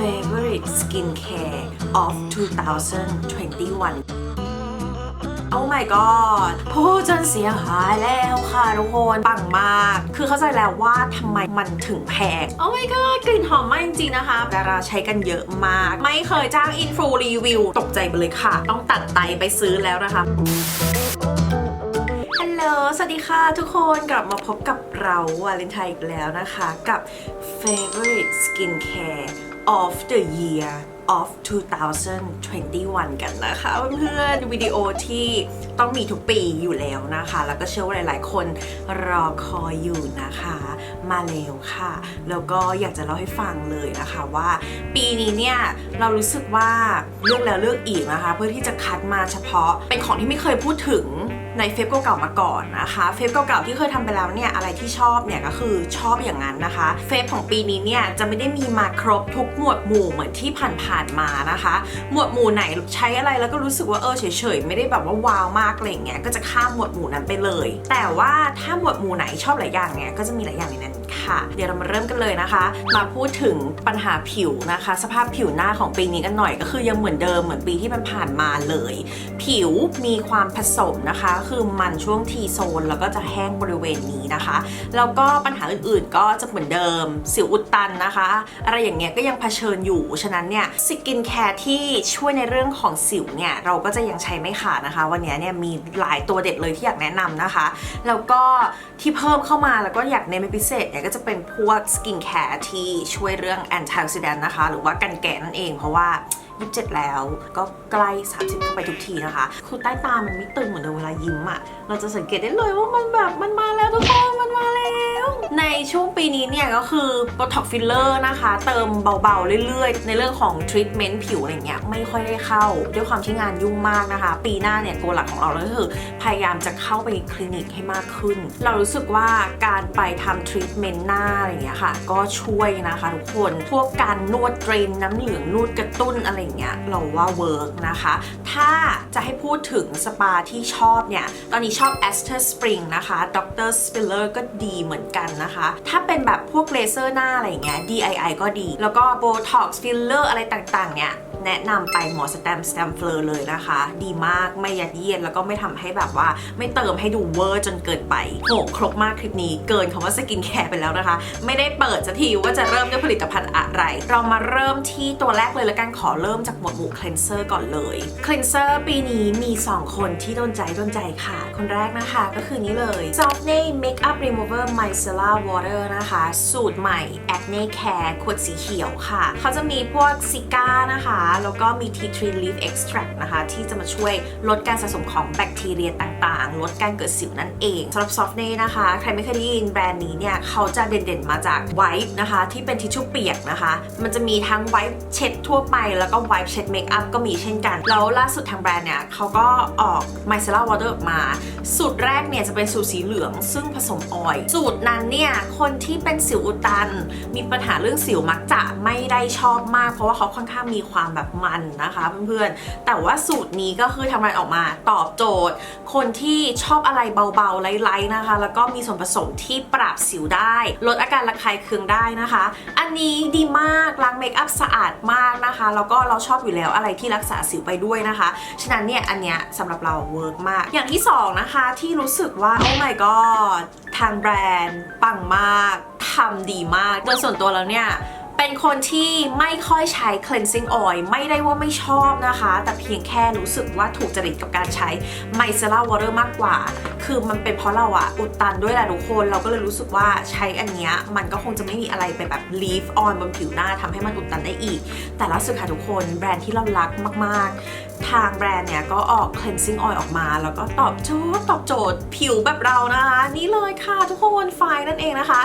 favorite skincare of 2021โอ้ my god พูดจนเสียงหายแล้วค่ะทุกคนปังมาก คือเข้าใจแล้วว่าทำไมมันถึงแพงโอ้ my god กลิ่นหอมมากจริงๆนะคะดาราใช้กันเยอะมาก ไม่เคยจ้างอินฟลูรีวิว ตกใจไปเลยค่ะ ต้องตัดไตไปซื้อแล้วนะคะลสวัสดีค่ะทุกคนกลับมาพบกับเราวาเลนไทน์อีกแล้วนะคะ กับ favorite skincare of the year of 2021 กันนะคะเพื่อนๆวิดีโอที่ต้องมีทุกปีอยู่แล้วนะคะ แล้วก็เชื่อว่าหลายๆ คนรอคอยอยู่นะคะ มาแล้วค่ะ แล้วก็อยากจะเล่าให้ฟังเลยนะคะว่า ปีนี้เนี่ยเรารู้สึกว่าเลือกแล้วเลือกอีกนะคะ เพื่อที่จะคัดมาเฉพาะเป็นของที่ไม่เคยพูดถึงในเฟซเก่าๆมาก่อนนะคะ เฟซเก่าๆที่เคยทำไปแล้วเนี่ยอะไรที่ชอบเนี่ยก็คือชอบอย่างนั้นนะคะ เฟซของปีนี้เนี่ยจะไม่ได้มีมาครบทุกหมวดหมู่เหมือนที่ผ่านๆมานะคะ หมวดหมู่ไหนใช้อะไรแล้วก็รู้สึกว่าเออเฉยๆไม่ได้แบบว่าว้าวมากอะไรอย่างเงี้ยก็จะข้ามหมวดหมู่นั้นไปเลย แต่ว่าถ้าหมวดหมู่ไหนชอบหลายอย่างเนี่ยก็จะมีหลายอย่างในนั้น ค่ะ เดี๋ยวเรามาเริ่มกันเลยนะคะ มาพูดถึงปัญหาผิวนะคะ สภาพผิวหน้าของปีนี้กันหน่อยก็คือยังเหมือนเดิมเหมือนปีที่มันผ่านมาเลย ผิวมีความผสมนะคะ คือมันช่วงทีโซนแล้วก็จะแห้งบริเวณนี้นะคะแล้วก็ปัญหาอื่นๆก็จะเหมือนเดิม สิวอุดตันนะคะ อะไรอย่างเงี้ยก็ยังเผชิญอยู่ฉะนั้นเนี่ยสกินแคร์ที่ช่วยในเรื่องของสิวเนี่ยเราก็จะยังใช้ไม่ขาดนะคะ วันนี้เนี่ยมีหลายตัวเด็ดเลยที่อยากแนะนำนะคะ แล้วก็ที่เพิ่มเข้ามาแล้วก็อยากเน้นเป็นพิเศษเนี่ยก็จะเป็นพวกสกินแคร์ที่ช่วยเรื่องแอนตี้ออกซิแดนต์นะคะ หรือว่ากันแก่นั่นเองเพราะว่า27 แล้วก็ใกล้ 30 เข้าไปทุกทีนะคะ คือใต้ตามันไม่ตึงเหมือนเดิมเวลายิ้มอะเราจะสังเกตได้เลยว่ามันแบบมันมาแล้วทุกคนมันมาแล้ว ในช่วงปีนี้เนี่ยก็คือ Botox Filler นะคะ เติมเบาๆเรื่อยๆ ในเรื่องของทรีทเมนต์ผิวอะไรเงี้ยไม่ค่อยได้เข้า ด้วยความที่งานยุ่งมากนะคะ ปีหน้าเนี่ยตัวหลักของเราเลยก็คือ พยายามจะเข้าไปคลินิกให้มากขึ้น เรารู้สึกว่าการไปทำทรีทเมนต์หน้าอะไรเงี้ยค่ะ ก็ช่วยนะคะทุกคน พวกการนวดเทรนน้ำเหลืองนวดกระตุ้นอะไรเงี้ยเราว่าเวิร์กนะคะ ถ้าจะให้พูดถึงสปาที่ชอบเนี่ยตอนนี้ชอบ Aster Spring นะคะ Dr. Spiller ก็ดีเหมือนกันนะคะ ถ้าเป็นแบบพวกเลเซอร์หน้าอะไรเงี้ย DIY ก็ดี แล้วก็โบท็อกซ์ฟิลเลอร์อะไรต่างๆเนี่ย แนะนำไปหมอสแตมสแตมเฟลอเลยนะคะ ดีมากไม่ยัดเยียดแล้วก็ไม่ทำให้แบบว่า ไม่เติมให้ดูเวอร์จนเกินไปโหครบมากคลิปนี้เกินคำว่าสกินแคร์ไปแล้วนะคะ ไม่ได้เปิดสักทีว่าจะเริ่มด้วยผลิตภัณฑ์อะไร เรามาเริ่มที่ตัวแรกเลยล้วกันขอเริ่มจากหมวดหมู่คล e นเซอร์ก่อนเลยคล e นเซอร์ปีนี้มี 2 คนที่โดนใจโดนใจค่ะ คนแรกนะคะก็คือนี้เลย s o f t n a Makeup Remover Micellar Water นะคะ สูตรใหม่ Acne Care ขวดสีเขียวค่ะ เขาจะมีพวกซิก้านะคะแล้วก็มี Tea Tree Leaf Extract นะคะ ที่จะมาช่วยลดการสะสมของแบคทีเรียต่างๆ ลดการเกิดสิวนั่นเองสำหรับ Soft n a นะคะ ใครไม่เคยได้ยินแบรนด์นี้เนี่ย เขาจะเด่นๆมาจากไวท์นะคะ ที่เป็นทิชชู่เปียกนะคะ มันจะมีทั้งไวท์เช็ดทั่วไป แล้วก็ไวท์เช็ดเมคอัพก็มีเช่นกัน แล้วล่าสุดทางแบรนด์เนี่ยเขาก็ออก Micellar Water ออกมา สูตรแรกเนี่ยจะเป็นสูตรสีเหลืองซึ่งผสมออยล์สูตรนั้นเนี่ยคนที่เป็นสิวอุดตัน มีปัญหาเรื่องสิวมักจะไม่ได้ชอบมาก เพราะว่าเขาค่อนข้างมีความแบบมันนะคะเพื่อนๆ แต่ว่าสูตรนี้ก็คือทำงานออกมาตอบโจทย์ คนที่ชอบอะไรเบาๆไร้ๆนะคะ แล้วก็มีส่วนผสมที่ปราบสิวได้ ลดอาการระคายเคืองได้นะคะ อันนี้ดีมากล้างเมคอัพสะอาดมากนะคะ แล้วก็เราชอบอยู่แล้วอะไรที่รักษาสิวไปด้วยนะคะ ฉะนั้นเนี่ยอันเนี้ยสำหรับเราเวิร์กมาก อย่างที่สองนะคะที่รู้สึกว่าโอ้ my god ทางแบรนด์ปังมากทำดีมากโดยส่วนตัวแล้วเนี่ย เป็นคนที่ไม่ค่อยใช้ cleansing oil ไม่ได้ว่าไม่ชอบนะคะ แต่เพียงแค่รู้สึกว่าถูกจริตกับการใช้ micellar water มากกว่า คือมันเป็นเพราะเราอะอุดตันด้วยแหละทุกคนเราก็เลยรู้สึกว่าใช้อันเนี้ยมันก็คงจะไม่มีอะไรไปแบบ leave on บนผิวหน้าทำให้มันอุดตันได้อีก แต่ล่าสุดค่ะทุกคนแบรนด์ที่เรารักมากๆ ทางแบรนด์เนี่ยก็ออก cleansing oil ออกมา แล้วก็ตอบโจทย์ตอบโจทย์ผิวแบบเรานะคะนี่เลยค่ะทุกคนไฟล์นั่นเองนะคะ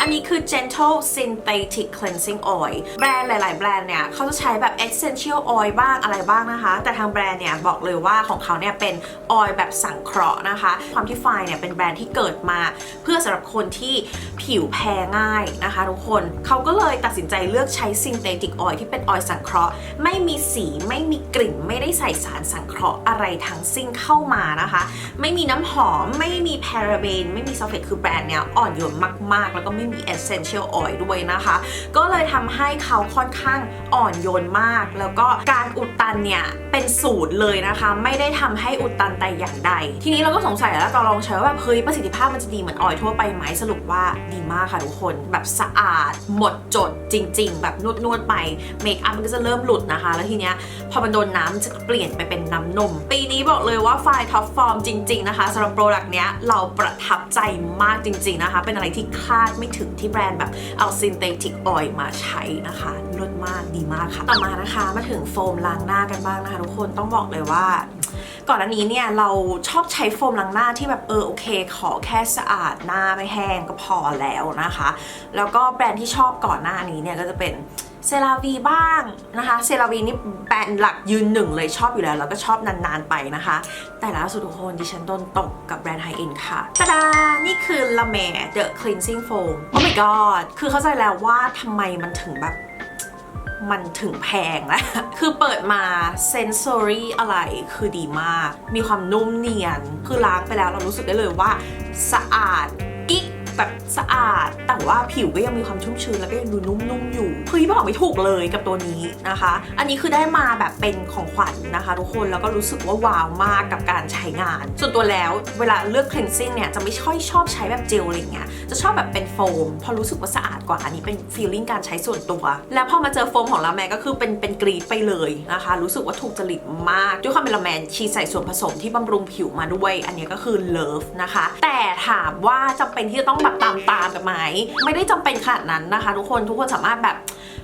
อันนี้คือ Gentle Synthetic Cleansing Oil แบรนด์หลาย ๆ แบรนด์เนี่ยเขาจะใช้แบบ Essential Oil บ้างอะไรบ้างนะคะ แต่ทางแบรนด์เนี่ยบอกเลยว่าของเขาเนี่ยเป็นออยล์แบบสังเคราะห์นะคะ ความที่ไฟเนี่ยเป็นแบรนด์ที่เกิดมา เพื่อสำหรับคนที่ผิวแพ้ง่ายนะคะทุกคนเขาก็เลยตัดสินใจเลือกใช้ Synthetic Oil ที่เป็นออยล์สังเคราะห์ ไม่มีสีไม่มีกลิ่น ไม่ได้ใส่สารสังเคราะห์อะไรทั้งสิ้นเข้ามานะคะ ไม่มีน้ำหอมไม่มีพาราเบน ไม่มีซัลเฟตคือแบรนด์เนี่ยอ่อนโยนมาก ๆ แล้วก็ไม่ม่มี essential oil ด้วยนะคะ ก็เลยทำให้เขาค่อนข้างอ่อนโยนมาก แล้วก็การอุดตันเนี่ยเป็นสูตรเลยนะคะ ไม่ได้ทำให้อุดตันแต่อย่างใด ทีนี้เราก็สงสัยแล้วตอนลองใช้ว่าแบบเฮ้ยประสิทธิภาพมันจะดีเหมือนออยทั่วไปไหมสรุปว่าดีมากค่ะทุกคนแบบสะอาด หมดจดจริง ๆ แบบนวดๆไปเมคอัพมันก็จะเริ่มหลุดนะคะ แล้วทีเนี้ยพอมันโดนน้ำจะเปลี่ยนไปเป็นน้ำนม ปีนี้บอกเลยว่าไฟท็อปฟอร์มจริง ๆ นะคะสำหรับโปรดักต์เนี้ยเราประทับใจมากจริง ๆ นะคะ เป็นอะไรที่คาดไม่ถึงที่แบรนด์แบบเอาซินเทติกออยล์มาใช้นะคะเลิศมากดีมากค่ะ ต่อมานะคะมาถึงโฟมล้างหน้ากันบ้างนะคะ ทุกคนต้องบอกเลยว่าก่อนอันนี้เนี่ยเราชอบใช้โฟมล้างหน้าที่แบบเออโอเค ขอแค่สะอาดหน้าไม่แห้งก็พอแล้วนะคะ แล้วก็แบรนด์ที่ชอบก่อนหน้านี้เนี่ยก็จะเป็น เซราวีบ้างนะคะเซราวีนี่แบรนด์หลักยืนหนึ่งเลยชอบอยู่แล้ว แล้วก็ชอบนานๆไปนะคะ แต่ล่าสุดทุกคนดิฉันโดนตกกับแบรนด์ไฮเอ็นค่ะตาดา นี่คือ La Mer The Cleansing Foam โอ้ my god คือเข้าใจแล้วว่าทำไมมันถึงแบบมันถึงแพงแล้ว คือเปิดมาเซน s อรี่อะไรคือดีมาก มีความนุ่มเนียน คือล้างไปแล้วเรารู้สึกได้เลยว่าสะอาด แบบสะอาด แต่ว่าผิวก็ยังมีความชุ่มชื้นแล้วก็ยังดูนุ่มๆอยู่เฮ้ยบอกไม่ถูกเลยกับตัวนี้นะคะ อันนี้คือได้มาแบบเป็นของขวัญนะคะ ทุกคนแล้วก็รู้สึกว่าว้าวมากกับการใช้งาน ส่วนตัวแล้วเวลาเลือก cleansing เนี่ยจะไม่ค่อยชอบใช้แบบเจลอะไรเงี้ยจะชอบแบบเป็นโฟมพราะรู้สึกว่าสะอาดกว่าอันนี้เป็น feeling การใช้ส่วนตัว แล้วพอมาเจอโฟมของลาแมนก็คือเป็นเป็นกรีดไปเลยนะคะ รู้สึกว่าถูกจริตมากด้วยความเป็นลาแมนชีใส่ส่วนผสมที่บำรุงผิวมาด้วย อันนี้ก็คือเลิฟนะคะ แต่ถามว่าจำเป็นที่จะต้องแบบตามตามๆกันไหมไม่ได้จำเป็นขนาดนั้นนะคะ ทุกคนทุกคนสามารถแบบ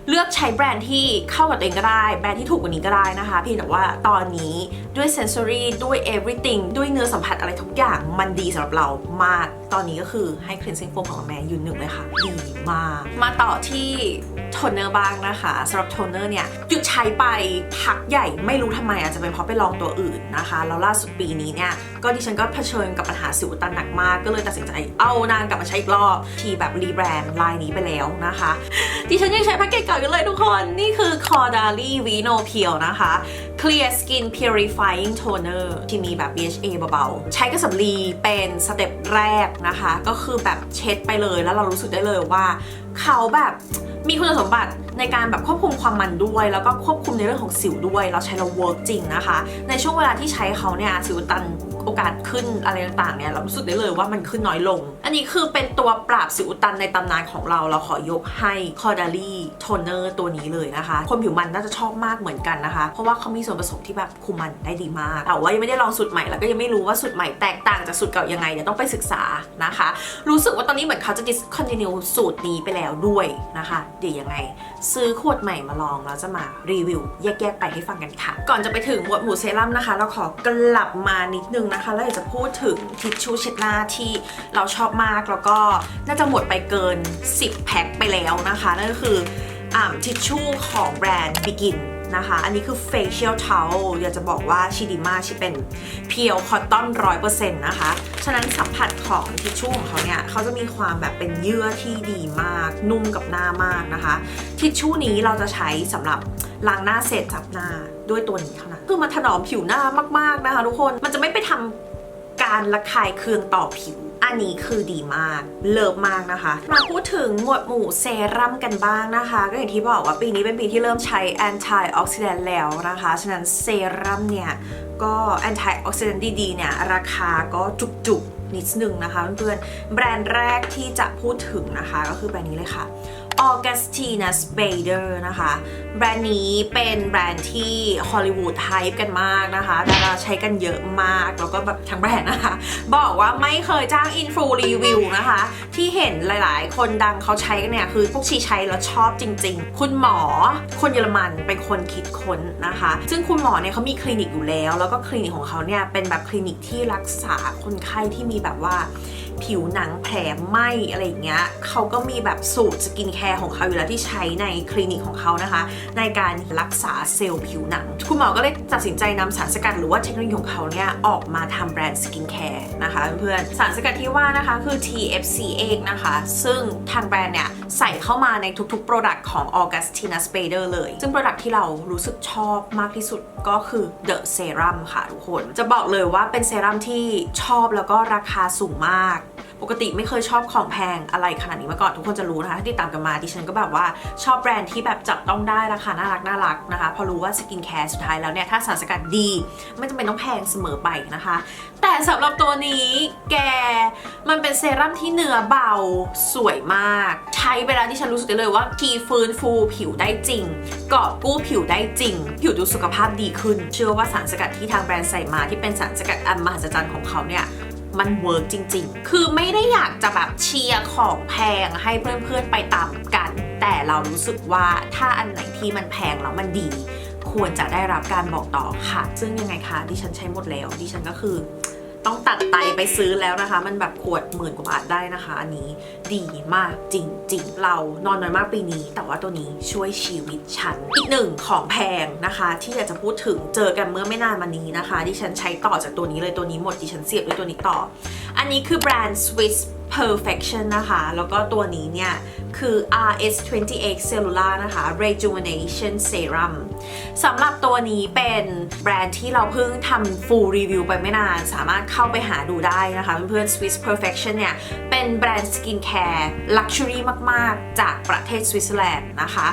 เลือกใช้แบรนด์ที่เข้ากับตัวเองก็ได้ แบรนด์ที่ถูกกว่านี้ก็ได้นะคะ เพียงแต่ว่าตอนนี้ด้วย sensory ด้วย everything ด้วยเนื้อสัมผัสอะไรทุกอย่างมันดีสำหรับเรามาก ตอนนี้ก็คือให้ cleansing foam ของแมยืนหนึ่งเลยค่ะ ดีมาก มาต่อที่ โทนเนอร์บ้างนะคะสำหรับโทนเนอร์เนี่ยหยุดใช้ไปพักใหญ่ไม่รู้ทำไมอาจจะเป็นเพราะไปลองตัวอื่นนะคะแล้วล่าสุดปีนี้เนี่ยก็ดิฉันก็เผชิญกับปัญหาสิวตันหนักมากก็เลยตัดสินใจเอานางกลับมาใช้อีกรอบทีแบบรีแบรนด์ลายนี้ไปแล้วนะคะดิฉันยังใช้แพ็กเกจเก่าอยู่เลยทุกคนนี่คือ Caudalie Vino Peel นะคะ Clear Skin Purifying Toner ที่มีแบบ BHA เบาๆ ใช้กับสำลีเป็นสเต็ปแรกนะคะ ก็คือแบบเช็ดไปเลยแล้วเรารู้สึกได้เลยว่าเขาแบบ มีคุณสมบัติในการแบบควบคุมความมันด้วย แล้วก็ควบคุมในเรื่องของสิวด้วย เราใช้เราเวิร์กจริงนะคะ ในช่วงเวลาที่ใช้เขาเนี่ยสิวตัน โอกาสขึ้นอะไรต่างๆเนี่ยเรารู้สึกได้เลยว่ามันขึ้นน้อยลง อันนี้คือเป็นตัวปราบสิวอุตันในตำนานของเราเราขอยกให้ c a u d a l i Toner ตัวนี้เลยนะคะ คนผิวมันน่าจะชอบมากเหมือนกันนะคะ เพราะว่าเขามีส่วนผสมที่แบบคุมมันได้ดีมาก แต่ว่ายังไม่ได้ลองสูตรใหม่แล้วก็ยังไม่รู้ว่าสูตรใหม่แตกต่างจากสูตรเก่ายังไงเดี๋ยวต้องไปศึกษานะคะ รู้สึกว่าตอนนี้เหมือนเขาจะ discontinue สูตรนี้ไปแล้วด้วยนะคะเดี๋ยวยังไง ซื้อขวดใหม่มาลองแล้วจะมารีวิว แยกๆไปให้ฟังกันค่ะ ก่อนจะไปถึงหมวดหมู่เซรั่มนะคะ เราขอกลับมานิดนึงนะคะ แล้วอยากจะพูดถึงทิชชู่เช็ดหน้าที่เราชอบมากแล้วก็น่าจะหมดไปเกิน 10 แพ็คไปแล้วนะคะ นั่นก็คืออ่าทิชชู่ของแบรนด์ Begin นะคะ อันนี้คือ facial towel อยากจะบอกว่าชิดิมาชิเป็นเพียวคอตตอนร้อยเปอร์เซ็นต์นะคะ ฉะนั้นสัมผัสของทิชชู่ของเขาเนี่ยเขาจะมีความแบบเป็นเยื่อที่ดีมาก นุ่มกับหน้ามากนะคะ ทิชชู่นี้เราจะใช้สำหรับล้างหน้าเสร็จจับหน้าด้วยตัวนี้เท่านั้นคือมันถนอมผิวหน้ามากๆนะคะ ทุกคนมันจะไม่ไปทำ การระคายเคืองต่อผิว อันนี้คือดีมาก เลิฟมากนะคะ มาพูดถึงหมวดหมู่เซรั่มกันบ้างนะคะ ก็อย่างที่บอกว่าปีนี้เป็นปีที่เริ่มใช้ anti oxidant แล้วนะคะ ฉะนั้นเซรั่มเนี่ย ก็ anti oxidant ดีๆ เนี่ย ราคาก็จุกๆนิดนึงนะคะเพื่อนๆ แบรนด์แรกที่จะพูดถึงนะคะ ก็คือแบรนด์นี้เลยค่ะ Augustina Spader นะคะ แบรนด์นี้เป็นแบรนด์ที่ฮอลลีวูดไฮป์กันมากนะคะดาราใช้กันเยอะมาก แล้วก็แบบทั้งแบรนด์นะคะ บอกว่าไม่เคยจ้างอินฟลูรีวิวนะคะ ที่เห็นหลายๆ คนดังเขาใช้กันเนี่ย คือพวกชีใช้แล้วชอบจริง ๆ คุณหมอคนเยอรมันเป็นคนคิดค้นนะคะ ซึ่งคุณหมอเนี่ยเขามีคลินิกอยู่แล้ว แล้วก็คลินิกของเขาเนี่ยเป็นแบบคลินิกที่รักษาคนไข้ที่มีแบบว่า ผิวหนังแผลไหมอะไรอย่างเงี้ยเขาก็มีแบบสูตรสกินแคร์ของเขาอยู่แล้วที่ใช้ในคลินิกของเขานะคะ ในการรักษาเซลล์ผิวหนัง คุณหมอก็เลยตัดสินใจนำสารสกัดหรือว่าเทคโนโลยีของเขาเนี่ยออกมาทำแบรนด์สกินแคร์นะคะเพื่อนๆสารสกัดที่ว่านะคะคือ TFC เองนะคะ ซึ่งทางแบรนด์เนี่ยใส่เข้ามาในทุกๆ Product ของ Augustina Spader เลย ซึ่ง Product ที่เรารู้สึกชอบมากที่สุดก็คือ The Serum ค่ะทุกคน จะบอกเลยว่าเป็นเซรั่มที่ชอบแล้วก็ราคาสูงมาก ปกติไม่เคยชอบของแพงอะไรขนาดนี้มาก่อนทุกคนจะรู้นะคะถ้าติดตามกันมาดิฉันก็แบบว่าชอบแบรนด์ที่แบบจับต้องได้ราคาน่ารักน่ารักนะคะ พอรู้ว่าสกินแคร์สุดท้ายแล้วเนี่ย ถ้าสารสกัดดี ไม่จำเป็นต้องแพงเสมอไปนะคะ แต่สำหรับตัวนี้แกมันเป็นเซรั่มที่เนื้อเบาสวยมาก ใช้ไปแล้วที่ฉันรู้สึกได้เลยว่าทีฟื้นฟูผิวได้จริงกอบกู้ผิวได้จริง ผิวดูสุขภาพดีขึ้น เชื่อว่าสารสกัดที่ทางแบรนด์ใส่มาที่เป็นสารสกัดอันมหัศจรรย์ของเขาเนี่ย มันเวิร์กจริง ๆ คือไม่ได้อยากจะแบบเชียร์ของแพงให้เพื่อนๆไปตามกัน แต่เรารู้สึกว่าถ้าอันไหนที่มันแพงแล้วมันดี ควรจะได้รับการบอกต่อค่ะ ซึ่งยังไงคะดิฉันใช้หมดแล้วดิฉันก็คือ ต้องตัดไตไปซื้อแล้วนะคะ มันแบบขวดหมื่นกว่าบาทได้นะคะ อันนี้ดีมากจริงๆ เรานอนน้อยมากปีนี้ แต่ว่าตัวนี้ช่วยชีวิตฉัน อีกหนึ่งของแพงนะคะ ที่อยากจะพูดถึงเจอกันเมื่อไม่นานมานี้นะคะดิฉันใช้ต่อจากตัวนี้เลยตัวนี้หมดดิฉันเสียบด้วยตัวนี้ต่อ อันนี้คือแบรนด์ Swiss Perfection นะคะ แล้วก็ตัวนี้เนี่ย คือ RS28 Cellular นะคะ Rejuvenation Serum สำหรับตัวนี้เป็นแบรนด์ที่เราเพิ่งทำ full review ไปไม่นาน สามารถเข้าไปหาดูได้นะคะเพื่อนๆ Swiss Perfection เนี่ย เป็นแบรนด์สกินแคร์ Luxury มาก ๆ จากประเทศสวิตเซอร์แลนด์นะคะ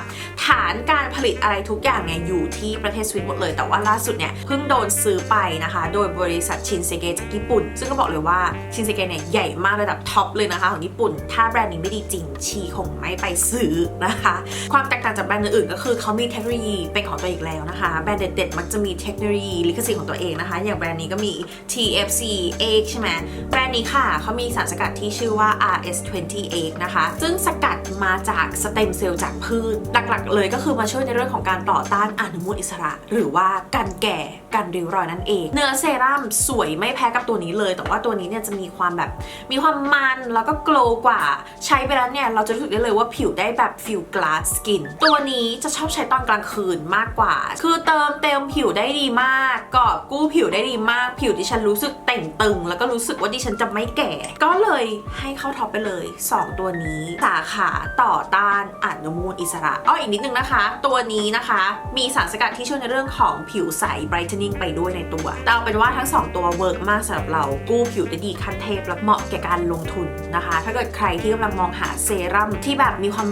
ฐานการผลิตอะไรทุกอย่างเนี่ยอยู่ที่ประเทศสวิตหมดเลย แต่ว่าล่าสุดเนี่ย เพิ่งโดนซื้อไปนะคะ โดยบริษัทชินเซเกจากญี่ปุ่น ซึ่งก็บอกเลยว่าชินเซเกเนี่ยใหญ่มากระดับท็อปเลยนะคะของญี่ปุ่น ถ้าแบรนด์นี้ไม่ดีจริงชีคงไม่ไปซื้อนะคะ ความแตกต่างจากแบรนด์อื่นๆก็คือเขามีเทคโนโลยีเป็นของตัวเองแล้วนะคะ แบรนด์เด็ดๆมักจะมีเทคโนโลยีลิขสิทธิ์ของตัวเองนะคะ อย่างแบรนด์นี้ก็มี TFC 8ใช่ไหมแบรนด์นี้ค่ะเขามีสารสกัดที่ชื่อว่า RS28 นะคะ ซึ่งสกัดมาจากสเต็มเซลล์จากพืชหลักๆ เลยก็คือมาช่วยในเรื่องของการต่อต้านอนุมูลอิสระ หรือว่าการแก่การริ้วรอยนั่นเอง เนื้อเซรั่มสวยไม่แพ้กับตัวนี้เลย แต่ว่าตัวนี้เนี่ยจะมีความแบบมีความมันแล้วก็โกลกว่าใช้ไปแล้วเนี่ยเราจะรู้สึกได้เลยว่าผิวได้แบบฟิลกลาสสกิน ตัวนี้จะชอบใช้ตอนกลางคืนมากกว่า คือเติมเต็มผิวได้ดีมากกอบกู้ผิวได้ดีมาก ผิวดิฉันรู้สึกเต่งตึง แล้วก็รู้สึกว่าดิฉันจะไม่แก่ ก็เลยให้เข้าท็อปไปเลย 2 ตัวนี้ สาขาต่อต้านอนุมูลอิสระอ้ออีกนิดนึงนะคะ ตัวนี้นะคะ มีสารสกัดที่ช่วยในเรื่องของผิวใส brightening ไปด้วยในตัวแต่เอาเป็นว่าทั้ง 2 ตัวเวิร์กมากสำหรับเรากู้ผิวได้ดีขั้นเทพและเหมาะแก่การลงทุนนะคะ ถ้าเกิดใครที่กำลังมองหาเซรั่มทที่แบบมีความ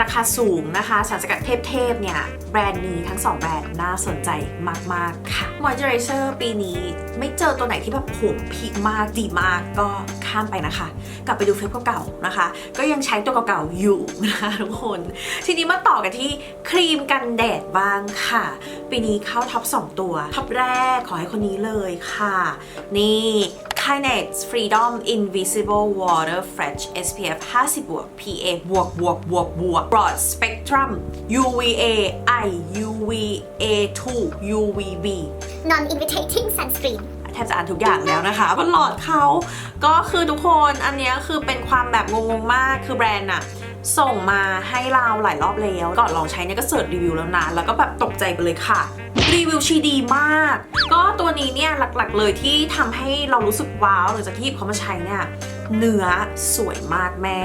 ราคาสูงนะคะสารสกัดเทพๆเนี่ยแบรนด์นี้ทั้ง 2 แบรนด์น่าสนใจมาก ๆ ค่ะ Moisturizer ปีนี้ไม่เจอตัวไหนที่แบบผมพีคมากดีมากก็ข้ามไปนะคะ กลับไปดูเฟซเก่าๆนะคะ ก็ยังใช้ตัวเก่าๆอยู่นะคะทุกคน ทีนี้มาต่อกันที่ครีมกันแดดบ้างค่ะ ปีนี้เข้าท็อป 2 ตัว ท็อปแรกขอให้คนนี้เลยค่ะ นี่ Kinex Freedom Invisible Water Fresh SPF 50 บวก PA บวกบวกบวกบวก Broad Spectrum UVA I UVA 2 UVB non-irritating sunscreen แทบจะอ่านทุกอย่างแล้วนะคะเพราะหลอดเขาก็คือทุกคนอันเนี้ยคือเป็นความแบบงงๆมากคือแบรนด์อะส่งมาให้เราหลายรอบแล้วก่อนลองใช้เนี่ยก็เสิร์ชรีวิวแล้วนะ แล้วก็แบบตกใจไปเลยค่ะ รีวิวชีดีมาก ก็ตัวนี้เนี่ยหลักๆเลยที่ทำให้เรารู้สึกว้าวหลังจากที่หยิบเขามาใช้เนี่ย เนื้อสวยมากแม่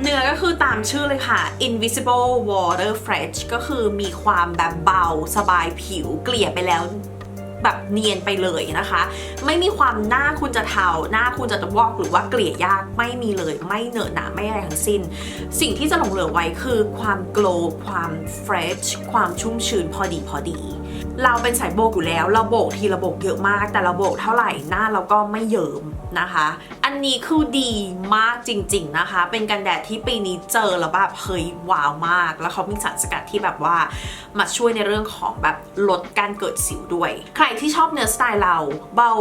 เนื้อก็คือตามชื่อเลยค่ะ invisible water fresh ก็คือมีความแบบเบาสบายผิวเกลี่ยไปแล้วแบบเนียนไปเลยนะคะ ไม่มีความหน้าคุณจะเทาหน้าคุณจะตะวอกหรือว่าเกลี่ยยากไม่มีเลยไม่เหนอะหนาไม่อะไรทั้งสิ้น สิ่งที่จะหลงเหลือไว้คือความโกลความเฟรชความชุ่มชื้นพอดีพอดี เราเป็นสายโบกอยู่แล้ว เราโบกทีละโบกเยอะมาก แต่เราโบกเท่าไหร่หน้าเราก็ไม่เยิมนะคะ อันนี้คือดีมากจริง ๆนะคะ เป็นกันแดดที่ปีนี้เจอแล้วแบบเฮ้ยว้าวมาก แล้วเขามีสารสกัดที่แบบว่ามาช่วยในเรื่องของแบบลดการเกิดสิวด้วย ใครที่ชอบเนื้อสไตล์เรา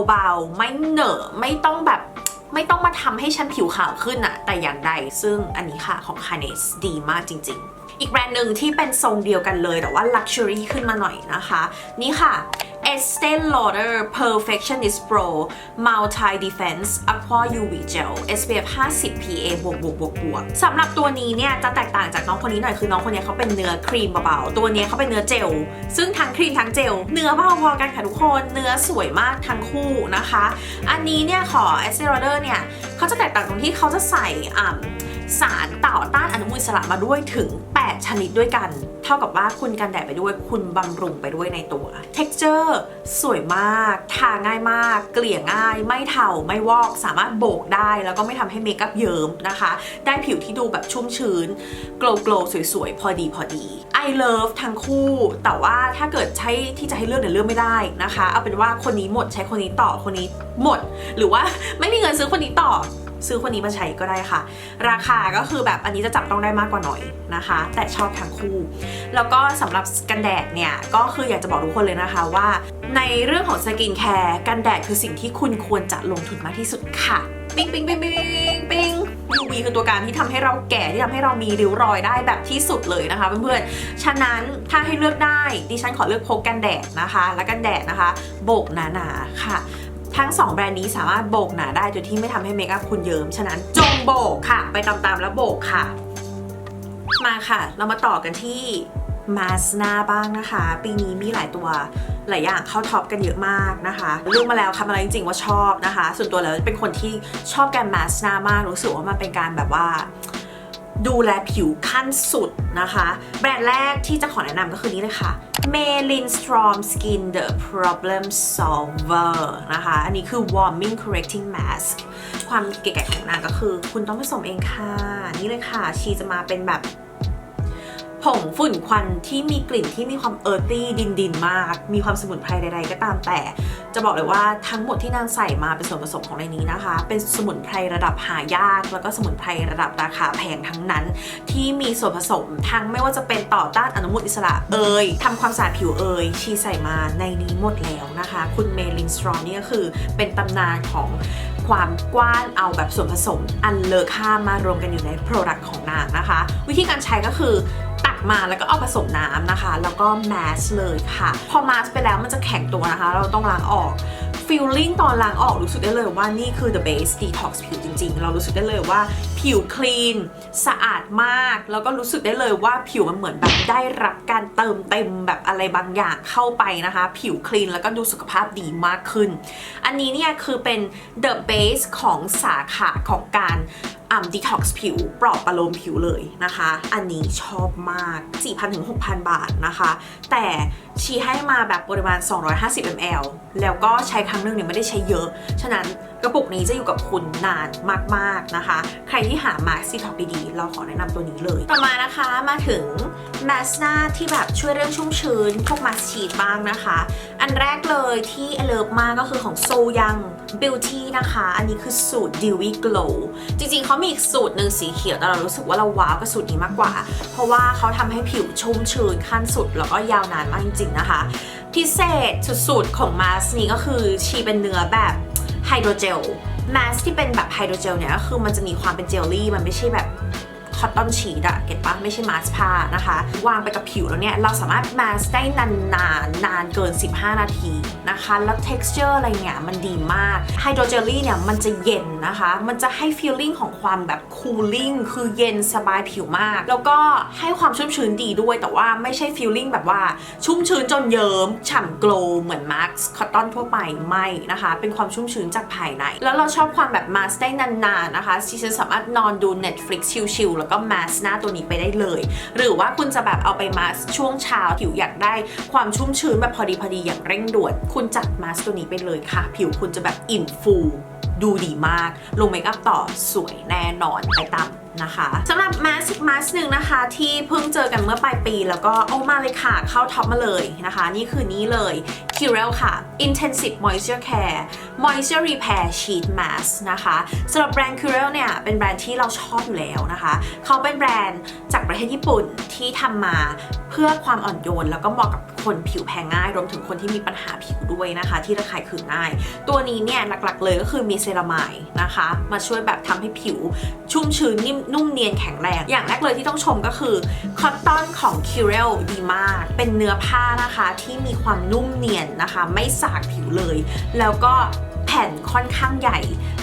เบาๆ ไม่เหนอะไม่ต้องแบบ ไม่ต้องมาทำให้ฉันผิวขาวขึ้นอะแต่อย่างใด ซึ่งอันนี้ค่ะของ k a n e s ดีมากจริง ๆ อีกแบรนด์หนึ่งที่เป็นทรงเดียวกันเลยแต่ว่า Luxury ขึ้นมาหน่อยนะคะ นี่ค่ะ Estee Lauder Perfectionist Pro Multi Defense Aqua UV Gel SPF 50 PA บวกบวกบวกบวกสำหรับตัวนี้เนี่ยจะแตกต่างจากน้องคนนี้หน่อยคือน้องคนนี้เขาเป็นเนื้อครีมเบาๆ ตัวนี้เขาเป็นเนื้อเจล ซึ่งทั้งครีมทั้งเจล เนื้อเบาพอกันค่ะทุกคน เนื้อสวยมากทั้งคู่นะคะ อันนี้เนี่ยขอ Estee Lauder เนี่ยเขาจะแตกต่างตรงที่เขาจะใส่อ่า สารต่อต้านอนุมูลอิสระมาด้วยถึง 8 ชนิดด้วยกัน เท่ากับว่าคุณกันแดดไปด้วยคุณบำรุงไปด้วยในตัว texture สวยมาก ทาง่ายมาก เกลี่ยง่าย ไม่เทาไม่วอก สามารถโบกได้แล้วก็ไม่ทำให้เมคอัพเยิ้มนะคะ ได้ผิวที่ดูแบบชุ่มชื้น โกลโกลสวยๆ พอดีพอดี I love ทั้งคู่ แต่ว่าถ้าเกิดใช้ที่จะให้เลือกเนี่ยเลือกไม่ได้นะคะ เอาเป็นว่าคนนี้หมดใช้คนนี้ต่อคนนี้หมด หรือว่าไม่มีเงินซื้อคนนี้ต่อ ซื้อคนนี้มาใช้ก็ได้ค่ะ ราคาก็คือแบบอันนี้จะจับต้องได้มากกว่าหน่อยนะคะ แต่ชอบทั้งคู่ แล้วก็สำหรับกันแดดเนี่ยก็คืออยากจะบอกทุกคนเลยนะคะว่า ในเรื่องของสกินแคร์กันแดดคือสิ่งที่คุณควรจะลงทุนมากที่สุดค่ะปิ๊งปิ๊งปิ๊งปิ๊งปิ๊ง UV คือตัวการที่ทำให้เราแก่ที่ทำให้เรามีริ้วรอยได้แบบที่สุดเลยนะคะเพื่อนๆ ฉะนั้นถ้าให้เลือกได้ดิฉันขอเลือกพกกันแดดนะคะ และกันแดดนะคะ โบกหนาๆค่ะ ทั้ง 2 แบรนด์นี้สามารถโบกหนาได้โดยที่ไม่ทำให้เมคอัพคุณเยิ้มฉะนั้นจงโบกค่ะ ไปตามๆแล้วโบกค่ะ มาค่ะ เรามาต่อกันที่มาสนาบ้างนะคะ ปีนี้มีหลายตัวหลายอย่างเข้าท็อปกันเยอะมากนะคะเลือกมาแล้วคำอะไรจริงๆว่าชอบนะคะ ส่วนตัวแล้วเป็นคนที่ชอบการมาสนามากรู้สึกว่ามันเป็นการแบบว่า ดูแลผิวขั้นสุดนะคะ แบรนด์แรกที่จะขอแนะนำก็คือนี้เลยค่ะ Maylin Strom Skin The Problem Solver นะคะ อันนี้คือ Warming Correcting Mask ความเก๋ๆของนางก็คือ คุณต้องผสมเองค่ะ นี่เลยค่ะ ชีจะมาเป็นแบบ ผงฝุ่นควันที่มีกลิ่นที่มีความเอิร์ตี้ดินดินๆมาก มีความสมุนไพรใดๆก็ตามแต่ จะบอกเลยว่าทั้งหมดที่นางใส่มาเป็นส่วนผสมของในนี้นะคะ เป็นสมุนไพรระดับหายาก แล้วก็สมุนไพรระดับราคาแพงทั้งนั้น ที่มีส่วนผสมทั้งไม่ว่าจะเป็นต่อต้านอนุมูลอิสระเอ่ยทำความสะอาดผิวเอ่ยชีใส่มาในนี้หมดแล้วนะคะ คุณเมลินสตรอมนี่ก็คือเป็นตำนานของความกว้านเอาแบบส่วนผสมอันเลอค่ามารวมกันอยู่ในโปรดักต์ของนางนะคะ วิธีการใช้ก็คือ มาแล้วก็เอาผสมน้ำนะคะ แล้วก็แมสเลยค่ะ พอมาสไปแล้วมันจะแข็งตัวนะคะ เราต้องล้างออกฟีลลิ่งตอนล้างออกรู้สึกได้เลยว่านี่คือ the base detox ผิวจริงๆ เรารู้สึกได้เลยว่าผิวคลีน สะอาดมาก แล้วก็รู้สึกได้เลยว่าผิวมันเหมือนแบบได้รับการเติมเต็มแบบอะไรบางอย่างเข้าไปนะคะ ผิวคลีนแล้วก็ดูสุขภาพดีมากขึ้น อันนี้เนี่ยคือเป็น the base ของสาขาของการ อ่า detox ผิว ปลอบประโลมผิวเลยนะคะ อันนี้ชอบมาก 4,000ถึง6,000 บาทนะคะ แต่ชีให้มาแบบปริมาณ 250 ml แล้วก็ใช้ครั้งหนึงเนี่ยไม่ได้ใช้เยอะ ฉะนั้นกระปุกนี้จะอยู่กับคุณนานมาก ๆ นะคะ ใครที่หามาส c ท็อกดีๆ เราขอแนะนำตัวนี้เลย ต่อมานะคะมาถึง มาสหน้าที่แบบช่วยเรื่องชุ่มชื้น พวกมาสชีดบ้างนะคะ อันแรกเลยที่เลิฟมากก็คือของโซยัง Beauty นะคะ อันนี้คือสูตร Dewy Glow จริงๆ เขามีอีกสูตรหนึ่งสีเขียว แต่เรารู้สึกว่าเราว้าวกับสูตรนี้มากกว่า เพราะว่าเขาทำให้ผิวชุ่มชื้นขั้นสุด แล้วก็ยาวนานมากจริงๆนะคะ พิเศษสุดๆ ของมาสนี้ก็คือชีเป็นเนื้อแบบไฮโดรเจลมาสที่เป็นแบบไฮโดรเจลเนี่ยก็คือมันจะมีความเป็นเจลลี่ มันไม่ใช่แบบ คอตตอนชีดอะเก็ตปะไม่ใช่มาสผ้านะคะ วางไปกับผิวแล้วเนี่ย เราสามารถมาสได้นานๆนานเกิน 15 นาทีนะคะ แล้ว texture อะไรเนี่ยมันดีมากไฮโดรเจลลี่เนี่ยมันจะเย็นนะคะ มันจะให้ feeling ของความแบบ cooling คือเย็นสบายผิวมาก แล้วก็ให้ความชุ่มชื้นดีด้วย แต่ว่าไม่ใช่ feeling แบบว่าชุ่มชื้นจนเยิ้มฉ่ำโกลว์เหมือนมาร์คคอตตอนทั่วไปไม่นะคะ เป็นความชุ่มชื้นจากภายใน แล้วเราชอบความแบบมาสได้นานๆนะคะดิฉันสามารถนอนดู Netflix ชิลๆแล้วก็มาสหน้าตัวนี้ไปได้เลย หรือว่าคุณจะแบบเอาไปมาสช่วงเช้าผิวอยากได้ความชุ่มชื้นแบบพอดีพอดีอย่างเร่งด่วน คุณจัดมาสตัวนี้ไปเลยค่ะ ผิวคุณจะแบบอิ่มฟู ดูดีมาก ลงเมคอัพต่อสวยแน่นอนไปตามนะคะสำหรับมาสอีกมาสหนึ่งนะคะ ที่เพิ่งเจอกันเมื่อปลายปี แล้วก็เอามาเลยค่ะ เข้าท็อปมาเลยนะคะ นี่คือนี้เลย c u r e l ค่ะ Intensive Moisture Care Moisture Repair Sheet Mask นะคะสำหรับแบรนด์ c u r e l เนี่ย เป็นแบรนด์ที่เราชอบอยู่แล้วนะคะ เขาเป็นแบรนด์จากประเทศญี่ปุ่นที่ทำมาเพื่อความอ่อนโยน แล้วก็เหมาะกับคนผิวแพ้ง่าย รวมถึงคนที่มีปัญหาผิวด้วยนะคะ ที่ระคายเคืองง่าย ตัวนี้เนี่ยหลักๆเลยก็คือมีซรามายนะคะ มาช่วยแบบทำให้ผิว ชุ่มชื้นนิ่มนุ่มเนียนแข็งแรง อย่างแรกเลยที่ต้องชมก็คือคอตตอนของ c u r e l ดีมาก เป็นเนื้อผ้านะคะที่มีความนุ่มเนียนนะคะ ไม่สากผิวเลย แล้วก็แผ่นค่อนข้างใหญ่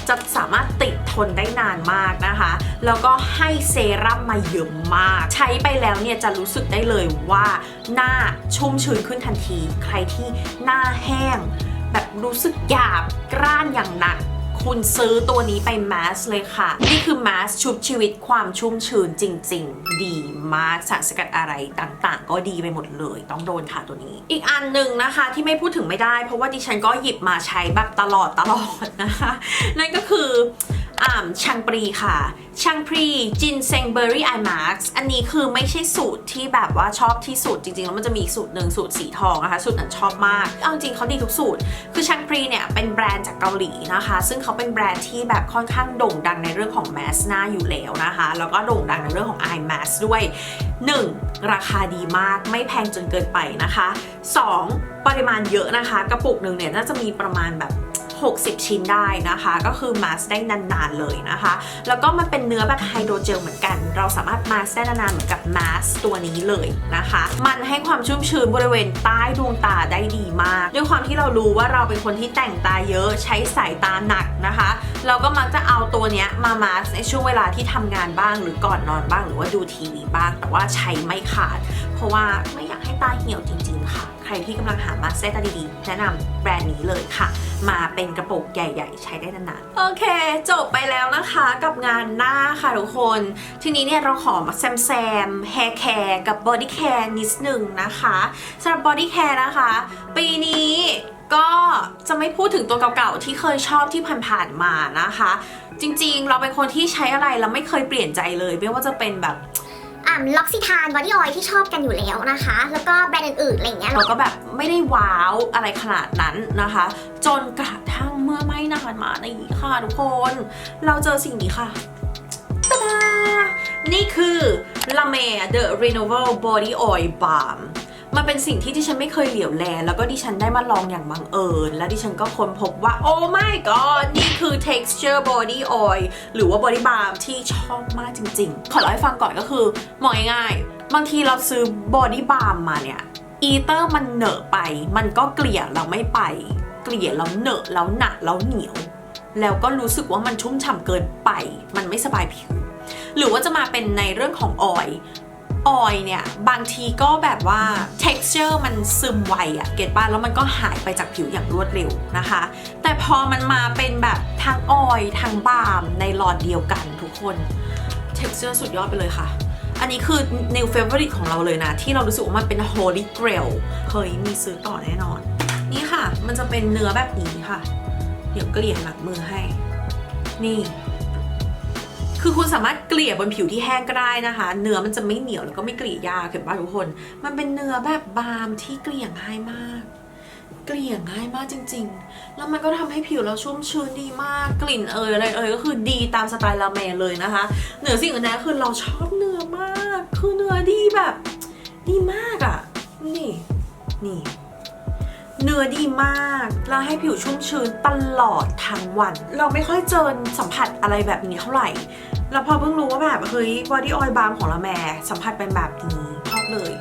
จะสามารถติดทนได้นานมากนะคะ แล้วก็ให้เซรั่มมาเยอะมาก ใช้ไปแล้วเนี่ยจะรู้สึกได้เลยว่าหน้าชุ่มชื้นขึ้นทันที ใครที่หน้าแห้ง แบบรู้สึกหยาบกร้านอย่างหนัก คุณซื้อตัวนี้ไปแมสเลยค่ะ นี่คือแมสชุบชีวิตความชุ่มชื้นจริง ๆ ดีมากสารสกัดอะไรต่างๆ ก็ดีไปหมดเลย ต้องโดนค่ะตัวนี้ อีกอันหนึ่งนะคะที่ไม่พูดถึงไม่ได้ เพราะว่าดิฉันก็หยิบมาใช้แบบตลอดตลอดนะคะ นั่นก็คือ อ่ามชังปรีค่ะ ชังปรีจินเซงเบอร์รี่ไอมาร์อันนี้คือไม่ใช่สูตรที่แบบว่าชอบที่สุดจริงๆ แล้วมันจะมีอีกสูตรหนึ่งสูตรสีทองนะคะ สูตรนั้นชอบมาก เอาจริงเขาดีทุกสูตร คือชังปรีเนี่ยเป็นแบรนด์จากเกาหลีนะคะ ซึ่งเขาเป็นแบรนด์ที่แบบค่อนข้างโด่งดังในเรื่องของแมสหน้าอยู่แล้วนะคะ แล้วก็โด่งดังในเรื่องของ eye mask ด้วย 1. ราคาดีมากไม่แพงจนเกินไปนะคะ 2. ปริมาณเยอะนะคะ กระปุกหนึ่งเนี่ยน่าจะมีประมาณแบบ 60 ชิ้นได้นะคะ ก็คือมาสได้นานๆเลยนะคะ แล้วก็มันเป็นเนื้อแบบไฮโดรเจลเหมือนกัน เราสามารถมาสได้นานๆเหมือนกับมาสตัวนี้เลยนะคะ มันให้ความชุ่มชื้นบริเวณใต้ดวงตาได้ดีมาก ด้วยความที่เรารู้ว่าเราเป็นคนที่แต่งตาเยอะใช้สายตาหนักนะคะ เราก็มักจะเอาตัวนี้มามาสในช่วงเวลาที่ทำงานบ้าง หรือก่อนนอนบ้างหรือว่าดูทีวีบ้าง แต่ว่าใช้ไม่ขาด เพราะว่าไม่อยากให้ตาเหี่ยวจริง ๆ ค่ะใครที่กำลังหามาสเซตาดีๆ แนะนำแบรนด์นี้เลยค่ะ มาเป็นกระปุกใหญ่ ๆ ใช้ได้นานๆ โอเค จบไปแล้วนะคะกับงานหน้าค่ะทุกคน ทีนี้เนี่ยเราขอมาแซมแซมแฮร์แคร์กับบอดี้แคร์นิดหนึ่งนะคะสำหรับบอดี้แคร์นะคะ ปีนี้ก็จะไม่พูดถึงตัวเก่าๆ ที่เคยชอบที่ผ่านๆมานะคะ จริงๆ เราเป็นคนที่ใช้อะไรแล้วไม่เคยเปลี่ยนใจเลย ไม่ว่าจะเป็นแบบ อ่าล็อกซิทานบอดี้ออยที่ชอบกันอยู่แล้วนะคะ แล้วก็แบรนด์อื่นๆอะไรเงี้ยเราก็แบบไม่ได้ว้าวอะไรขนาดนั้นนะคะ จนกระทั่งเมื่อไม่นานมานี้ค่ะทุกคน เราเจอสิ่งนี้ค่ะตาดานี่คือ La Mer The Renewal Body Oil Balm มันเป็นสิ่งที่ดิฉันไม่เคยเหลียวแล แล้วก็ดิฉันได้มาลองอย่างบังเอิญ แล้วดิฉันก็ค้นพบว่า โอ้ my god นี่คือ texture body oil หรือว่า body balm ที่ชอบมากจริง ๆ ขอเล่าให้ฟังก่อนก็คือมองง่ายๆบางทีเราซื้อ body balm มาเนี่ยอีเตอร์มันเหนอะไป มันก็เกลี่ยเราไม่ไป เกลี่ยแล้วเหนอะแล้วหนักแล้วเหนียว แล้วก็รู้สึกว่ามันชุ่มฉ่ำเกินไป มันไม่สบายผิว หรือว่าจะมาเป็นในเรื่องของออย ออยเนี่ย บางทีก็แบบว่า texture มันซึมไวอะเก็ตป้าแล้วมันก็หายไปจากผิวอย่างรวดเร็วนะคะ แต่พอมันมาเป็นแบบทั้งออยทั้งบาล์มในหลอดเดียวกันทุกคน texture สุดยอดไปเลยค่ะ อันนี้คือ new favorite ของเราเลยนะ ที่เรารู้สึกว่ามันเป็น holy grail เคยมีซื้อต่อแน่นอน นี่ค่ะ มันจะเป็นเนื้อแบบนี้ค่ะ เดี๋ยวเกลี่ยหลังมือให้ นี่ คือคุณสามารถเกลี่ยบนผิวที่แห้งก็ได้นะคะ เนื้อมันจะไม่เหนียวแล้วก็ไม่เกลี่ยยากเห็นป่ะทุกคน มันเป็นเนื้อแบบบามที่เกลี่ยง่ายมาก เกลี่ยง่ายมากจริง ๆ แล้วมันก็ทำให้ผิวเราชุ่มชื้นดีมาก กลิ่นเอยอะไรเอยก็คือดีตามสไตล์ลาเมเลยนะคะ เหนือสิ่งอื่นใดคือเราชอบเนื้อมาก คือเนื้อดีแบบดีมากอะ่ะ นี่ นี่เนื้อดีมาก แล้วให้ผิวชุ่มชื้นตลอดทั้งวัน เราไม่ค่อยเจอสัมผัสอะไรแบบนี้เท่าไหร่ แล้วพอเพิ่งรู้ว่าแบบเฮ้ยบอดี้ออยล์บาร์มของละแมสัมผัสเป็นแบบนี้ชอบเลย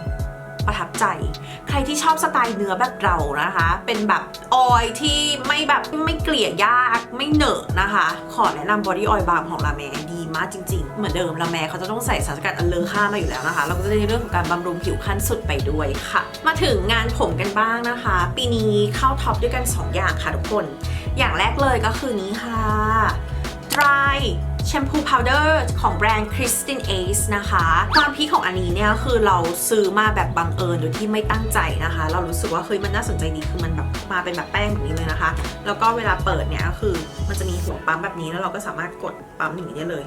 ประทับใจ ใครที่ชอบสไตล์เนื้อแบบเรานะคะ เป็นแบบออยล์ที่ไม่แบบไม่เกลี่ยยากไม่เหนอะนะคะ ขอแนะนำบอดี้ออยล์บาร์มของลาแมดีมากจริง ๆ เหมือนเดิมลาแมเขาจะต้องใส่สารสกัดอันเลอค่ามาอยู่แล้วนะคะ เราก็จะได้ในเรื่องของการบำรุงผิวขั้นสุดไปด้วยค่ะ มาถึงงานผมกันบ้างนะคะ ปีนี้เข้าท็อปด้วยกัน 2 อย่างค่ะทุกคน อย่างแรกเลยก็คือนี้ค่ะ dry แชมพูพาวเดอร์ของแบรนด์ Christine Ace นะคะ ความพีของอันนี้เนี่ยคือเราซื้อมาแบบบังเอิญโดยที่ไม่ตั้งใจนะคะ เรารู้สึกว่าเฮ้ยมันน่าสนใจดีคือมันแบบมาเป็นแบบแป้งแบบนี้เลยนะคะ แล้วก็เวลาเปิดเนี่ยก็คือมันจะมีหัวปั๊มแบบนี้แล้วเราก็สามารถกดปั๊มอย่างนี้ได้เลย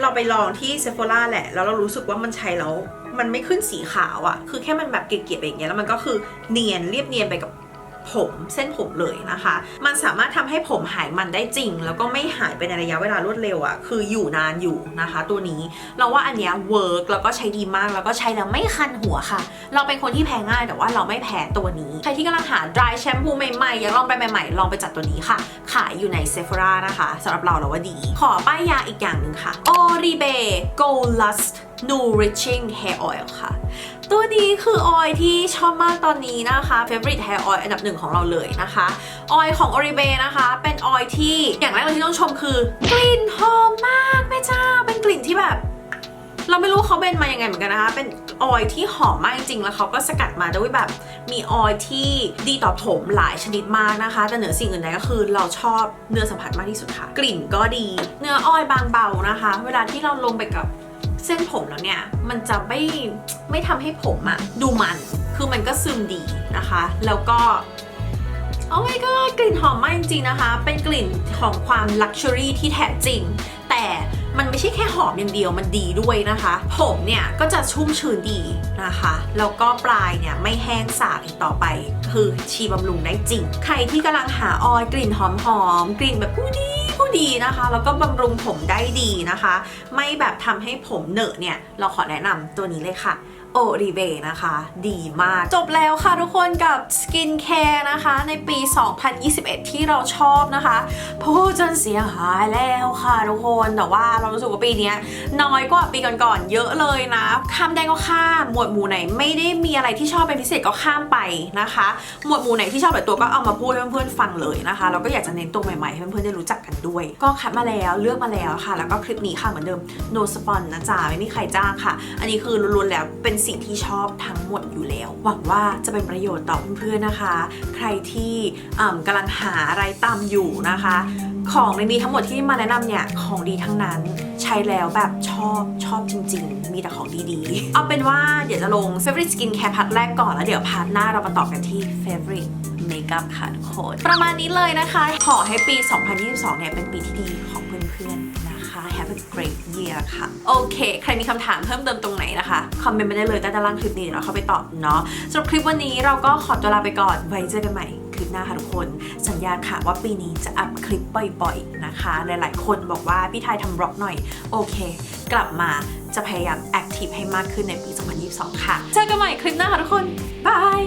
เราไปลองที่เซ p h ล่าแหละ แล้วเรารู้สึกว่ามันใช้แล้วมันไม่ขึ้นสีขาวอะ่ะคือแค่มันแบบเกลี่ยๆไปอย่างเงี้ยแล้วมันก็คือเนียนเรียบเนียนไปกับ ผมเส้นผมเลยนะคะ มันสามารถทำให้ผมหายมันได้จริง แล้วก็ไม่หายไปในระยะเวลารวดเร็วอะ่ะคืออยู่นานอยู่นะคะ ตัวนี้เราว่าอันเนี้ยเวิร์กแล้วก็ใช้ดีมากแล้วก็ใช้แล้วไม่คันหัวค่ะ เราเป็นคนที่แพ้ง่ายแต่ว่าเราไม่แพ้ตัวนี้ ใครที่กำลังหา dry แชมพูใหม่ๆอยากลองไปใหม่ๆลองไปจัดตัวนี้ค่ะ ขายอยู่ใน Sephora นะคะสำหรับเราเราว่าดี ขอป้ายยาอีกอย่างหนึ่งค่ะ Oribe Gold Lust Nourishing Hair Oil ค่ะ ตัวนี้คือออยที่ชอบมากตอนนี้นะคะ favorite hair oil อันดับหนึ่งของเราเลยนะคะ ออยของ Oribe นะคะ เป็นออยที่อย่างแรกเลยที่ต้องชมคือกลิ่นหอมมากแม่เจ้า เป็นกลิ่นที่แบบ เราไม่รู้เขาเป็นมายังไงเหมือนกันนะคะ เป็นออยที่หอมมากจริงๆ แล้วเขาก็สกัดมาด้วยแบบมีออยล์ที่ดีต่อผมหลายชนิดมากนะคะ แต่เหนือสิ่งอื่นใดก็คือเราชอบเนื้อสัมผัสมากที่สุดค่ะ กลิ่นก็ดี เนื้อออยล์บางเบานะคะ เวลาที่เราลงไปกับ เส้นผมแล้วเนี่ย มันจะไม่ไม่ทำให้ผมอะดูมัน คือมันก็ซึมดีนะคะ แล้วก็โอ้ my god กลิ่นหอมมากจริงๆนะคะ เป็นกลิ่นของความลักชัวรี่ที่แท้จริง แต่มันไม่ใช่แค่หอมอย่างเดียวมันดีด้วยนะคะ ผมเนี่ยก็จะชุ่มชื้นดีนะคะ แล้วก็ปลายเนี่ยไม่แห้งสาบอีกต่อไป คือชีบำรุงได้จริง ใครที่กำลังหาออยกลิ่นหอมๆกลิ่นแบบผู้ดี ดีนะคะ แล้วก็บำรุงผมได้ดีนะคะ ไม่แบบทำให้ผมเหนอะเนี่ย เราขอแนะนำตัวนี้เลยค่ะ โอริเบนะคะ ดีมาก จบแล้วค่ะทุกคนกับสกินแคร์นะคะ ในปี 2021 ที่เราชอบนะคะ พูดจนเสียงหายแล้วค่ะทุกคน แต่ว่าเรารู้สึกว่าปีนี้น้อยกว่าปีก่อนๆเยอะเลยนะข้ามได้ก็ข้าม หมวดหมู่ไหนไม่ได้มีอะไรที่ชอบเป็นพิเศษก็ข้ามไปนะคะ หมวดหมู่ไหนที่ชอบหลายตัวก็เอามาพูดให้เพื่อนๆฟังเลยนะคะแล้วก็อยากจะเน้นตัวใหม่ๆให้เพื่อนๆได้รู้จักกันด้วย ก็คัดมาแล้วเลือกมาแล้วค่ะ แล้วก็คลิปนี้ค่ะเหมือนเดิม no spon นะจ๊ะไม่มีใครจ้างค่ะ อันนี้คือล้วนๆแล้วเป็นสิ่งที่ชอบทั้งหมดอยู่แล้ว หวังว่าจะเป็นประโยชน์ต่อเพื่อนๆนะคะ ใครที่กำลังหาอะไรตามอยู่นะคะ ของในนี้ทั้งหมดที่มาแนะนำเนี่ยของดีทั้งนั้นใช้แล้วแบบชอบชอบจริง ๆ มีแต่ของดีๆ เอาเป็นว่าเดี๋ยวจะลง favorite skin care พัทแรกก่อน แล้วเดี๋ยวพาร์ทหน้าเรามาต่อกันที่ favorite makeup ค่ะทุกคนประมาณนี้เลยนะคะ ขอให้ปี 2022 เนี่ยเป็นปีที่ดีของเพื่อนๆนะคะ have a great year ค่ะ โอเค ใครมีคำถามเพิ่มเติมตรงไหนนะคะ คอมเมนต์มาได้เลยใต้ด้านล่างคลิปนี้เดี๋ยวเราเข้าไปตอบเนาะสำหรับคลิปวันนี้เราก็ขอตัวลาไปก่อน ไว้เจอกันใหม่คลิปหน้าค่ะทุกคน สัญญาค่ะว่าปีนี้จะอัพคลิปบ่อยๆนะคะ หลายๆ คนบอกว่าพี่ไทยทำบล็อกหน่อย โอเค กลับมาจะพยายามแอคทีฟให้มากขึ้นในปี 2022 ค่ะ เจอกันใหม่คลิปหน้าค่ะทุกคน บาย